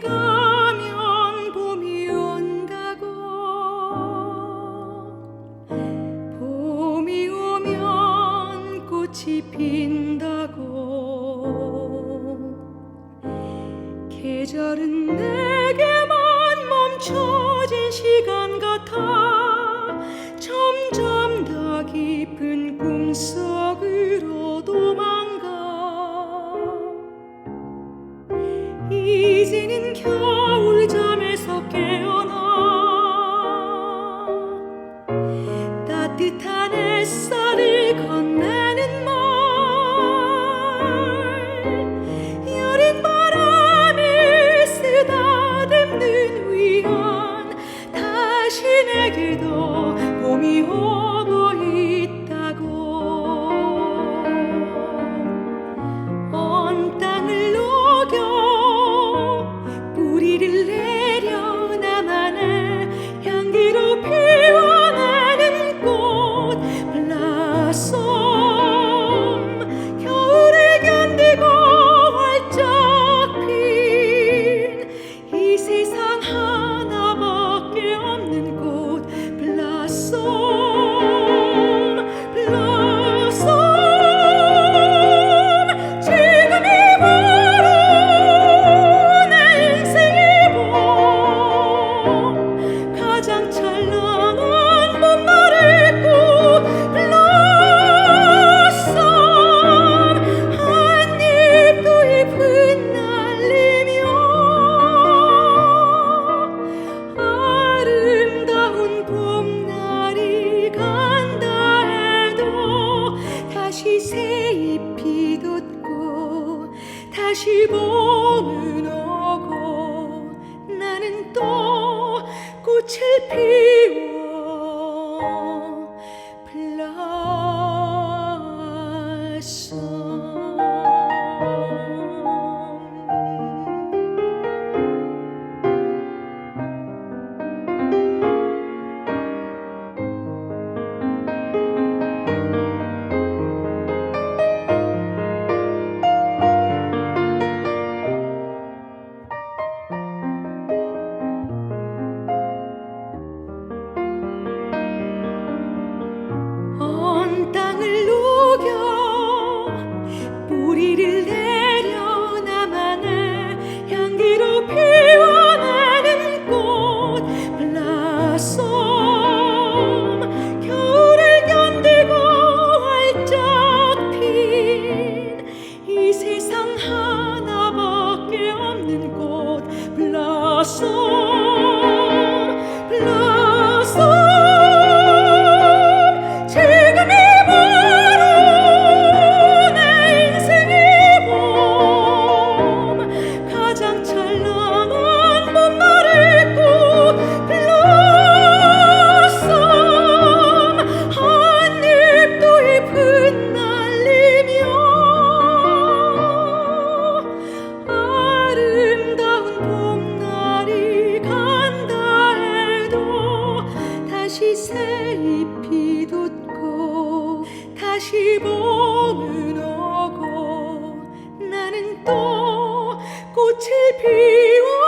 가면 봄이 온다고. 봄이 오면 꽃이 핀다고. 계절은 내게만 멈춰진 시간 같아. 점점 더 깊은 꿈속 내게도 봄이 오 다시 보는 어고 나는 또 꽃을 피우 땅을 녹여 뿌리를 잎이 돋고 다시 봄은 오고 나는 또 꽃을 피워